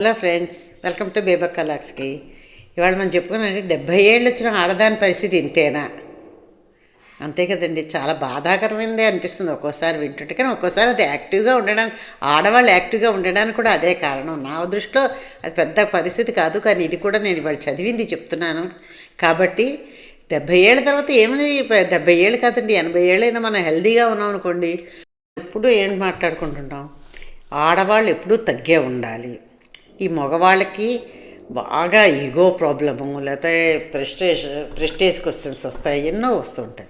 Hello friends welcome to బేబక్ కలాక్స్కి. ఇవాళ మనం చెప్పుకున్నాండి డెబ్బై ఏళ్ళు వచ్చిన ఆడదాని పరిస్థితి ఇంతేనా? అంతే కదండి చాలా బాధాకరమైనదే అనిపిస్తుంది. ఒక్కోసారి వింటుంటే కానీ ఒక్కోసారి అది యాక్టివ్గా ఉండడానికి ఆడవాళ్ళు యాక్టివ్గా ఉండడానికి కూడా అదే కారణం. నా దృష్టిలో అది పెద్ద పరిస్థితి కాదు కానీ ఇది కూడా నేను ఇవాళ చదివింది చెప్తున్నాను. కాబట్టి డెబ్బై ఏళ్ళ తర్వాత ఏమని డెబ్బై ఏళ్ళు కాదండి ఎనభై ఏళ్ళైనా మనం హెల్దీగా ఉన్నాం అనుకోండి ఎప్పుడు ఏం మాట్లాడుకుంటుంటాం? ఆడవాళ్ళు ఎప్పుడూ తగ్గే ఉండాలి. ఈ మగవాళ్ళకి బాగా ఈగో ప్రాబ్లము లేకపోతే ప్రెస్టేజ్ ప్రెస్టేజ్ క్వశ్చన్స్ వస్తాయి ఎన్నో వస్తుంటాయి.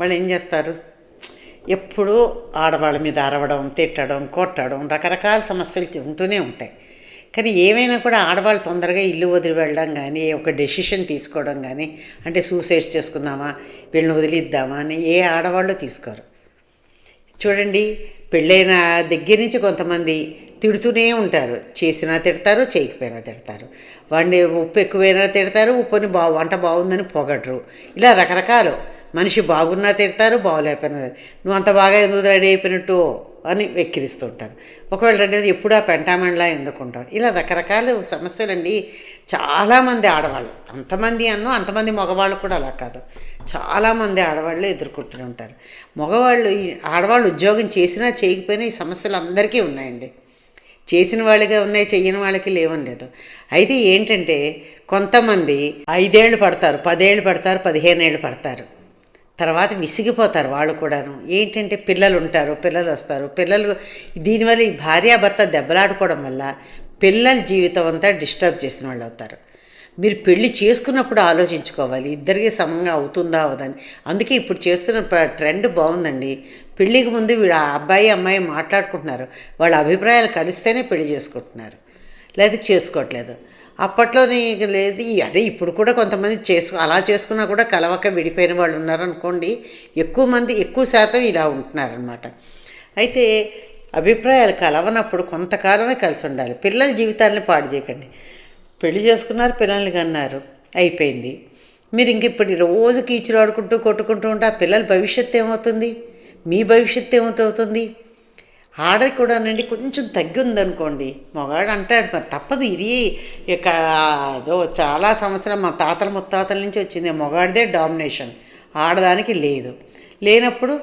వాళ్ళు ఏం చేస్తారు? ఎప్పుడూ ఆడవాళ్ళ మీద అరవడం తిట్టడం కొట్టడం రకరకాల సమస్యలు ఉంటూనే ఉంటాయి. కానీ ఏమైనా కూడా ఆడవాళ్ళు తొందరగా ఇల్లు వదిలి వెళ్ళడం కానీ ఒక డెసిషన్ తీసుకోవడం కానీ అంటే సూసైడ్స్ చేసుకుందామా వీళ్ళని వదిలిద్దామా అని ఏ ఆడవాళ్ళు తీసుకోరు. చూడండి పెళ్ళైన దగ్గర నుంచి కొంతమంది తిడుతూనే ఉంటారు. చేసినా తిడతారు చేయకపోయినా తిడతారు. వాడిని ఉప్పు ఎక్కువైనా తిడతారు ఉప్పుని బా వంట బాగుందని పొగడరు. ఇలా రకరకాలు. మనిషి బాగున్నా తిడతారు బాగోలేకపోయినా నువ్వు అంత బాగా ఎందుకు రెడీ అయిపోయినట్టు? అని వెక్కిరిస్తుంటారు. ఒకవేళ రెడీ ఎప్పుడు ఆ పెంటామండ్లా ఎందుకుంటారు. ఇలా రకరకాల సమస్యలండి. చాలామంది ఆడవాళ్ళు. అంతమంది అన్నో అంతమంది మగవాళ్ళు కూడా అలా కాదు. చాలామంది ఆడవాళ్ళు ఎదుర్కొంటూ ఉంటారు. మగవాళ్ళు ఈ ఆడవాళ్ళు ఉద్యోగం చేసినా చేయకపోయినా ఈ సమస్యలు అందరికీ ఉన్నాయండి. చేసిన వాళ్ళకే ఉన్నాయి చెయ్యని వాళ్ళకి లేవని లేదు. అయితే ఏంటంటే కొంతమంది ఐదేళ్ళు పడతారు పదేళ్ళు పడతారు పదిహేను ఏళ్ళు పడతారు. తర్వాత విసిగిపోతారు వాళ్ళు కూడాను. ఏంటంటే పిల్లలు ఉంటారు పిల్లలు వస్తారు. పిల్లలు దీనివల్ల ఈ భార్యాభర్త దెబ్బలాడుకోవడం వల్ల పిల్లల జీవితం అంతా డిస్టర్బ్ చేసిన వాళ్ళు అవుతారు. మీరు పెళ్ళి చేసుకున్నప్పుడు ఆలోచించుకోవాలి ఇద్దరికి సమంగా అవుతుందా అవదని అందుకే ఇప్పుడు చేస్తున్న ట్రెండ్ బాగుందండి. పెళ్ళికి ముందు వీడు ఆ అబ్బాయి అమ్మాయి మాట్లాడుకుంటున్నారు. వాళ్ళ అభిప్రాయాలు కలిస్తేనే పెళ్ళి చేసుకుంటున్నారు. లేదా చేసుకోవట్లేదు. అప్పట్లో నీకు లేదు. అదే ఇప్పుడు కూడా కొంతమంది చేసు అలా చేసుకున్నా కూడా కలవక విడిపోయిన వాళ్ళు ఉన్నారనుకోండి ఎక్కువ మంది ఎక్కువ శాతం ఇలా ఉంటున్నారనమాట. అయితే అభిప్రాయాలు కలవనప్పుడు కొంతకాలమే కలిసి ఉండాలి. పిల్లల జీవితాన్ని పాడు చేయకండి. పెళ్ళి చేసుకున్నారు పిల్లల్ని కన్నారు అయిపోయింది. మీరు ఇంక ఇప్పుడు రోజు కీచులు ఆడుకుంటూ కొట్టుకుంటూ ఉంటే ఆ పిల్లల భవిష్యత్తు ఏమవుతుంది? మీ భవిష్యత్తు ఏమవుతుంది? ఆడది కూడానండి కొంచెం తగ్గి ఉందనుకోండి మగాడు అంటాడు మరి తప్పదు ఇది. ఇక అదో చాలా సంవత్సరం మా తాతల ముత్తాతల నుంచి వచ్చింది. మగాడిదే డామినేషన్. ఆడదానికి లేదు. లేనప్పుడు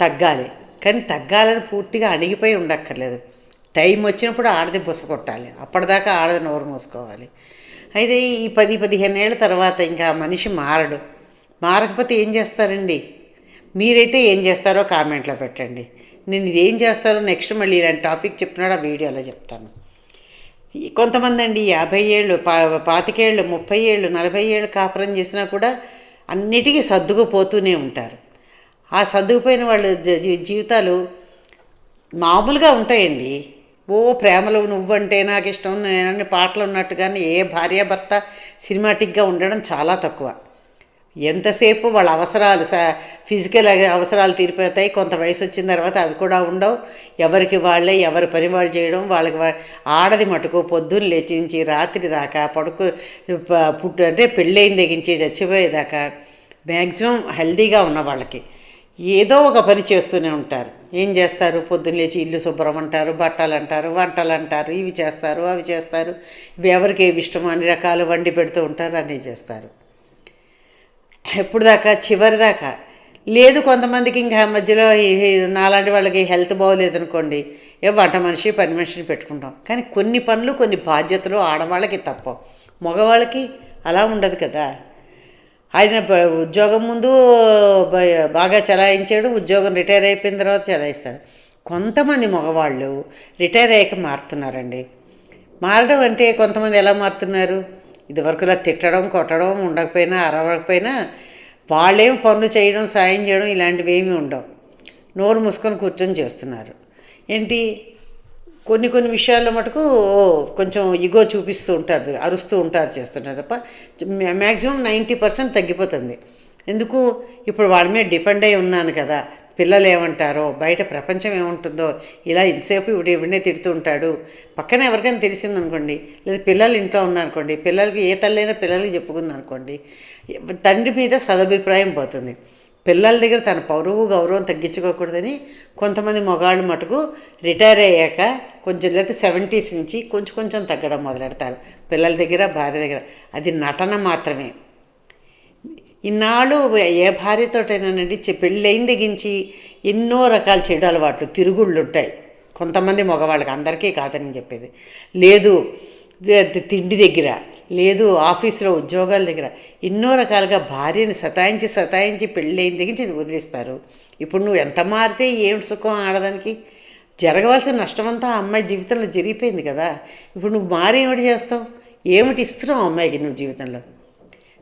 తగ్గాలి. కానీ తగ్గాలని పూర్తిగా అణిగిపోయి ఉండక్కర్లేదు. టైం వచ్చినప్పుడు ఆడది బుస కొట్టాలి. అప్పటిదాకా ఆడది నోరు మూసుకోవాలి. అయితే ఈ పది పదిహేను ఏళ్ళ తర్వాత ఇంకా మనిషి మారడు. మారకపోతే ఏం చేస్తారండి? మీరైతే ఏం చేస్తారో కామెంట్లో పెట్టండి. నేను ఇదేం ఏం చేస్తారో నెక్స్ట్ మళ్ళీ ఇలాంటి టాపిక్ చెప్పినాడు ఆ వీడియోలో చెప్తాను. కొంతమంది అండి యాభై ఏళ్ళు పా పాతికేళ్ళు ముప్పై ఏళ్ళు నలభై ఏళ్ళు కాపురం చేసినా కూడా అన్నిటికీ సర్దుకుపోతూనే ఉంటారు. ఆ సర్దుకుపోయిన వాళ్ళ జీవితాలు మామూలుగా ఉంటాయండి. ఓ ప్రేమలో నువ్వంటే నాకు ఇష్టం నేనని పాటలు ఉన్నట్టుగానే ఏ భార్యాభర్త సినిమాటిక్గా ఉండడం చాలా తక్కువ. ఎంతసేపు వాళ్ళ అవసరాలు స ఫిజికల్ అవసరాలు తీరిపోతాయి కొంత వయసు వచ్చిన తర్వాత అవి కూడా ఉండవు. ఎవరికి వాళ్ళే ఎవరి పని వాళ్ళు చేయడం వాళ్ళకి ఆడది మటుకు పొద్దున్న లేచించి రాత్రి దాకా పడుకు ప- పుట్టు అంటే పెళ్ళైన తెగించి చచ్చిపోయేదాకా మ్యాక్సిమం హెల్దీగా ఉన్న వాళ్ళకి ఏదో ఒక పని చేస్తూనే ఉంటారు. ఏం చేస్తారు? పొద్దున్న లేచి ఇల్లు శుభ్రం అంటారు బట్టలు అంటారు వంటలు అంటారు ఇవి చేస్తారు అవి చేస్తారు. ఇవి ఎవరికి ఏవి ఇష్టమో అన్ని రకాలు వండి పెడుతూ ఉంటారు అన్నీ చేస్తారు. ఎప్పుడు దాకా? చివరి దాకా. లేదు కొంతమందికి ఇంకా మధ్యలో నాలాంటి వాళ్ళకి హెల్త్ బాగోలేదనుకోండి ఏ వంట మనిషి పని మనిషిని పెట్టుకుంటాం. కానీ కొన్ని పనులు కొన్ని బాధ్యతలు ఆడవాళ్ళకి తప్ప మగవాళ్ళకి అలా ఉండదు కదా. ఆయన ఉద్యోగం ముందు బాగా చలాయించాడు ఉద్యోగం రిటైర్ అయిపోయిన తర్వాత చలాయిస్తాడు. కొంతమంది మగవాళ్ళు రిటైర్ అయ్యాక మారుతున్నారండి. మారడం అంటే కొంతమంది ఎలా మారుతున్నారు? ఇదివరకులా తిట్టడం కొట్టడం ఉండకపోయినా అరవకపోయినా వాళ్ళేం పనులు చేయడం సాయం చేయడం ఇలాంటివి ఏమీ ఉండవు. నోరు మూసుకొని కూర్చొని చేస్తున్నారు. ఏంటి? కొన్ని కొన్ని విషయాల్లో మటుకు ఓ, కొంచెం ఇగో చూపిస్తూ ఉంటారు అరుస్తూ ఉంటారు చేస్తుంటారు తప్ప మ్యాక్సిమం నైంటీ పర్సెంట్ తగ్గిపోతుంది. ఎందుకు? ఇప్పుడు వాళ్ళ మీద డిపెండ్ అయి ఉన్నాను కదా. పిల్లలు ఏమంటారో బయట ప్రపంచం ఏముంటుందో ఇలా ఇంతసేపు ఇప్పుడు ఇవిడే తిడుతూ ఉంటాడు. పక్కన ఎవరికైనా తెలిసిందనుకోండి లేదా పిల్లలు ఇంట్లో ఉన్నారనుకోండి పిల్లలకి ఏ తల్లైనా పిల్లలకి చెప్పుకుందనుకోండి తండ్రి మీద సదభిప్రాయం పోతుంది. పిల్లల దగ్గర తన పౌరువు గౌరవం తగ్గించుకోకూడదని కొంతమంది మగాళ్ళు మటుకు రిటైర్ అయ్యాక కొంచెం లేకపోతే సెవెంటీస్ నుంచి కొంచెం కొంచెం తగ్గడం మొదలెడతారు. పిల్లల దగ్గర భార్య దగ్గర. అది నటన మాత్రమే. ఇన్నాళ్ళు ఏ భార్యతోటైనానండి చె- పెళ్ళైన దిగించి ఎన్నో రకాల చెడు అలవాట్లు తిరుగుళ్ళు ఉంటాయి. కొంతమంది మగవాళ్ళకి అందరికీ కాదని చెప్పేది. లేదు తిండి దగ్గర లేదు ఆఫీసులో ఉద్యోగాల దగ్గర ఎన్నో రకాలుగా భార్యని సతాయించి సతాయించి పెళ్ళైన దిగించి వదిలేస్తారు. ఇప్పుడు నువ్వు ఎంత మారితే ఏం సుఖం ఆడదానికి? జరగవలసిన నష్టమంతా ఆ అమ్మాయి జీవితంలో జరిగిపోయింది కదా. ఇప్పుడు నువ్వు మారి ఏమిటి చేస్తావు? ఏమిటి ఇస్తున్నావు అమ్మాయికి నువ్వు జీవితంలో?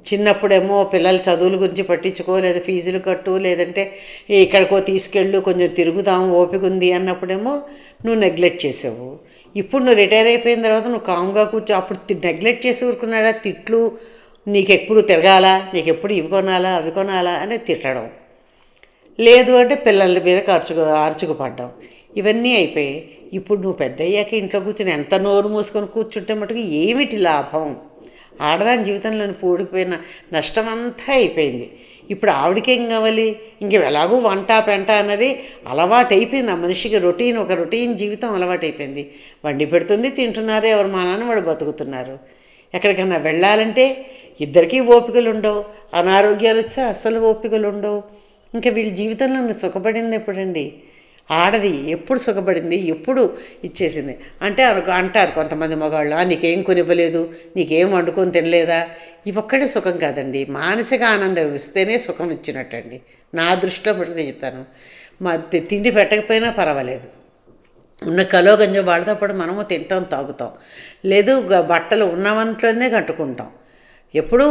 చిన్నప్పుడేమో పిల్లలు చదువుల గురించి పట్టించుకో లేదా ఫీజులు కట్టు లేదంటే ఇక్కడికో తీసుకెళ్ళు కొంచెం తిరుగుదాం ఓపిక ఉంది అన్నప్పుడేమో నువ్వు నెగ్లెక్ట్ చేసావు. ఇప్పుడు నువ్వు రిటైర్ అయిపోయిన తర్వాత నువ్వు కామ్గా కూర్చో అప్పుడు నెగ్లెక్ట్ చేసి ఊరుకున్నాడా? తిట్లు నీకెప్పుడు తిరగాలా? నీకెప్పుడు ఇవి కొనాలా? అవి కొనాలా? అని తిట్టడం. లేదు అంటే పిల్లల మీద ఖర్చుకు అరుచుకుపడ్డాం ఇవన్నీ అయిపోయి ఇప్పుడు నువ్వు పెద్ద అయ్యాక ఇంట్లో కూర్చొని ఎంత నోరు మూసుకొని కూర్చుంటే మటుకు ఏమిటి లాభం? ఆడదాని జీవితంలోని పూడిపోయిన నష్టం అంతా అయిపోయింది. ఇప్పుడు ఆవిడకేం కావాలి? ఇంక ఎలాగూ వంట పెంట అన్నది అలవాటు అయిపోయింది ఆ మనిషికి రొటీన్ ఒక రొటీన్ జీవితం అలవాటు అయిపోయింది వండి పెడుతుంది తింటున్నారు ఎవరు మా నాన్న వాళ్ళు బతుకుతున్నారు. ఎక్కడికన్నా వెళ్ళాలంటే ఇద్దరికీ ఓపికలు ఉండవు అనారోగ్యాలు వచ్చి అస్సలు ఓపికలు ఉండవు ఇంకా వీళ్ళ జీవితంలో సుఖపడింది ఎప్పుడండి? ఆడది ఎప్పుడు సుఖపడింది ఎప్పుడు ఇచ్చేసింది? అంటే అంటారు కొంతమంది మగవాళ్ళు నీకేం కొనివ్వలేదు నీకేం వండుకొని తినలేదా? ఇవొక్కడే సుఖం కాదండి. మానసిక ఆనందం ఇస్తేనే సుఖం ఇచ్చినట్టండి. నా దృష్టిలో బట్టి నేను చెప్తాను. మా తిండి పెట్టకపోయినా పర్వాలేదు. ఉన్న కలో గంజం వాళ్ళతో పాటు మనము తింటాం తాగుతాం. లేదు బట్టలు ఉన్నవంట్లోనే కట్టుకుంటాం. ఎప్పుడూ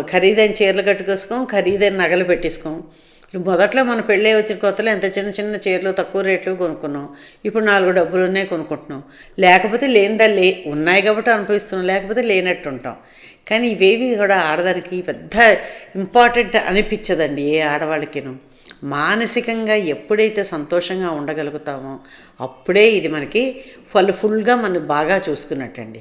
ఖరీదైన చీరలు కట్టుకోసుకోం ఖరీదైన నగలు పెట్టేసుకోం. మొదట్లో మన పెళ్ళే వచ్చిన కొత్తలో ఎంత చిన్న చిన్న చీరలు తక్కువ రేట్లు కొనుక్కున్నాం ఇప్పుడు నాలుగు డబ్బులు ఉన్నాయి కొనుక్కుంటున్నాం లేకపోతే లేనిదా లే ఉన్నాయి కాబట్టి అనుభవిస్తున్నాం లేకపోతే లేనట్టు ఉంటాం కానీ ఇవేవి కూడా ఆడదానికి పెద్ద ఇంపార్టెంట్ అనిపించదండి ఏ ఆడవాళ్ళకిను. మానసికంగా ఎప్పుడైతే సంతోషంగా ఉండగలుగుతామో అప్పుడే ఇది మనకి ఫుల్ ఫుల్గా మనం బాగా చూసుకున్నట్టండి.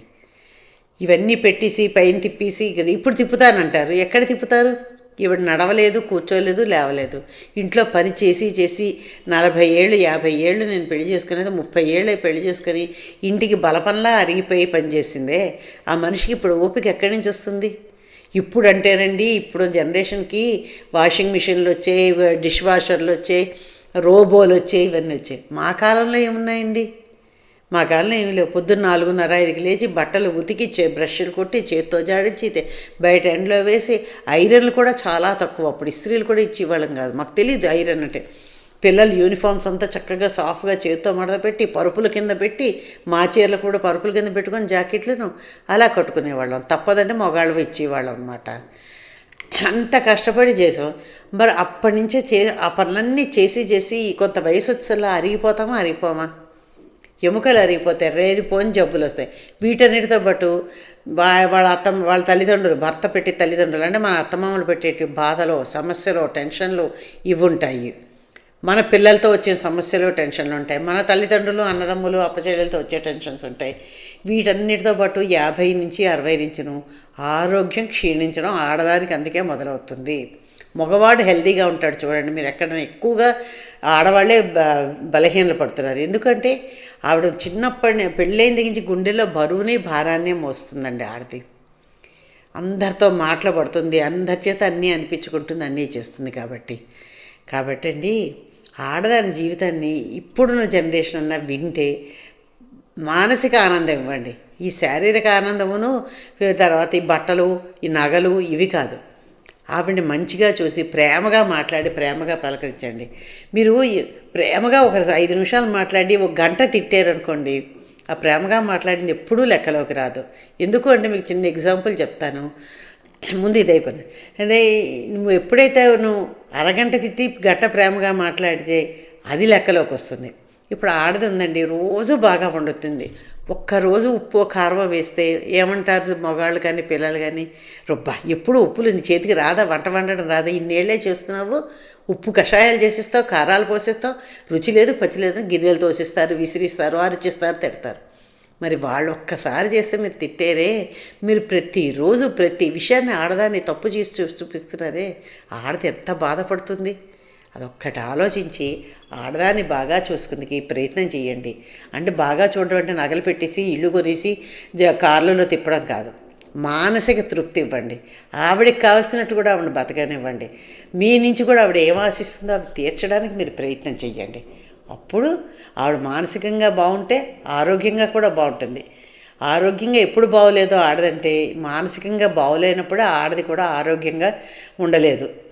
ఇవన్నీ పెట్టేసి పైన తిప్పేసి ఇక్కడ ఇప్పుడు తిప్పుతానంటారు. ఎక్కడ తిప్పుతారు? ఈవిడ నడవలేదు కూర్చోలేదు లేవలేదు. ఇంట్లో పని చేసి చేసి నలభై ఏళ్ళు యాభై ఏళ్ళు నేను పెళ్ళి చేసుకునేది ముప్పై ఏళ్ళు పెళ్ళి చేసుకుని ఇంటికి బలపంలా అరిగిపోయి పనిచేసిందే ఆ మనిషికి ఇప్పుడు ఓపిక ఎక్కడి నుంచి వస్తుంది? ఇప్పుడు అంటేనండి ఇప్పుడు జనరేషన్కి వాషింగ్ మిషన్లు వచ్చాయి డిష్ వాషర్లు వచ్చాయి రోబోలు వచ్చాయి ఇవన్నీ వచ్చాయి. మా కాలంలో ఏమున్నాయండి? మా కాలంలో ఏమి లేవు. పొద్దున్న నాలుగున్నర ఐదుకి లేచి బట్టలు ఉతికి చే బ్రష్లు కొట్టి చేత్తో జాడించి బయట ఎండలో వేసి ఐరన్లు కూడా చాలా తక్కువ. అప్పుడు ఇస్త్రీలు కూడా ఇచ్చేవాళ్ళం కాదు. మాకు తెలియదు ఐరన్ అంటే. పిల్లలు యూనిఫామ్స్ అంతా చక్కగా సాఫ్ట్గా చేత్తో మడత పెట్టి పరుపుల కింద పెట్టి మా చీరలు కూడా పరుపుల కింద పెట్టుకొని జాకెట్లను అలా కట్టుకునేవాళ్ళం. తప్పదంటే మగాళ్ళు ఇచ్చేవాళ్ళం అనమాట అంత కష్టపడి చేసాం. మరి అప్పటి నుంచే చే ఆ పనులన్నీ చేసి చేసి కొంత వయసు వచ్చేలా అరిగిపోతామా అరిగిపోమా? ఎముకలు అరిగిపోతాయి రేరిపోని జబ్బులు వస్తాయి. వీటన్నిటితో పాటు వాళ్ళ అత్త వాళ్ళ తల్లిదండ్రులు భర్త పెట్టి తల్లిదండ్రులు అంటే మన అత్తమామలు పెట్టేటి బాధలు సమస్యలు టెన్షన్లు ఇవి ఉంటాయి మన పిల్లలతో వచ్చిన సమస్యలు టెన్షన్లు ఉంటాయి. మన తల్లిదండ్రులు అన్నదమ్ములు అప్పచెల్లెలతో వచ్చే టెన్షన్స్ ఉంటాయి. వీటన్నిటితో పాటు యాభై నుంచి అరవై నుంచిను ఆరోగ్యం క్షీణించడం ఆడదానికి అందుకే మొదలవుతుంది. మగవాడు హెల్తీగా ఉంటాడు చూడండి. మీరు ఎక్కడైనా ఎక్కువగా ఆడవాళ్ళే బ బలహీనలు పడుతున్నారు. ఎందుకంటే ఆవిడ చిన్నప్పటి పెళ్ళైన దిగించి నుంచి గుండెలో బరువుని భారాన్ని మోస్తుందండి ఆడది అందరితో మాట్లాడుతుంది అందరి చేత అన్నీ అనిపించుకుంటుంది అన్నీ చేస్తుంది కాబట్టి. కాబట్టి అండి ఆడదాని జీవితాన్ని ఇప్పుడున్న జనరేషన్ అన్న వింటే మానసిక ఆనందం ఇవ్వండి. ఈ శారీరక ఆనందమును తర్వాత ఈ బట్టలు ఈ నగలు ఇవి కాదు. ఆవిడని మంచిగా చూసి ప్రేమగా మాట్లాడి ప్రేమగా పలకరించండి. మీరు ప్రేమగా ఒక ఐదు నిమిషాలు మాట్లాడి ఒక గంట తిట్టారనుకోండి ఆ ప్రేమగా మాట్లాడింది ఎప్పుడూ లెక్కలోకి రాదు. ఎందుకు అంటే మీకు చిన్న ఎగ్జాంపుల్ చెప్తాను. ముందు ఇదైపోయింది. అదే నువ్వు ఎప్పుడైతే నువ్వు అరగంట తిట్టి గంట ప్రేమగా మాట్లాడితే అది లెక్కలోకి వస్తుంది. ఇప్పుడు ఆడది ఉందండి రోజు బాగా వండుతుంది. ఒక్కరోజు ఉప్పు కారం వేస్తే ఏమంటారు మగాళ్ళు కానీ పిల్లలు కానీ రుబ్బా ఎప్పుడు ఉప్పులు నీ చేతికి రాదా? వంట వండడం రాదా? ఇన్నేళ్ళే చేస్తున్నావు. ఉప్పు కషాయాలు చేసిస్తావు కారాలు పోసేస్తావు. రుచి లేదు పచ్చి లేదు గిన్నెలు తోసిస్తారు విసిరిస్తారు అరిచిస్తారు తిడతారు. మరి వాళ్ళు ఒక్కసారి చేస్తే మీరు తిట్టారే? మీరు ప్రతిరోజు ప్రతి విషయాన్ని ఆడదాన్ని తప్పు చేసి చూపిస్తున్నారే? ఆడది ఎంత బాధపడుతుంది? అదొక్కటి ఆలోచించి ఆడదాన్ని బాగా చూసుకుందికి ప్రయత్నం చేయండి. అంటే బాగా చూడడం అంటే నగలు పెట్టేసి ఇల్లు కొనేసి కార్లలో తిప్పడం కాదు. మానసిక తృప్తి ఇవ్వండి. ఆవిడకి కావాల్సినట్టు కూడా ఆవిడ బతకనివ్వండి. మీ నుంచి కూడా ఆవిడ ఏం ఆశిస్తుందో అవి తీర్చడానికి మీరు ప్రయత్నం చేయండి. అప్పుడు ఆవిడ మానసికంగా బాగుంటే ఆరోగ్యంగా కూడా బాగుంటుంది. ఆరోగ్యంగా ఎప్పుడు బాగోలేదో ఆడదంటే మానసికంగా బాగోలేనప్పుడు ఆడది కూడా ఆరోగ్యంగా ఉండలేదు.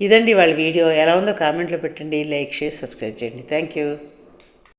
ఇదండి వాళ్ళ వీడియో. ఎలా ఉందో కామెంట్లో పెట్టండి లైక్ షేర్ సబ్స్క్రైబ్ చేయండి. Thank you.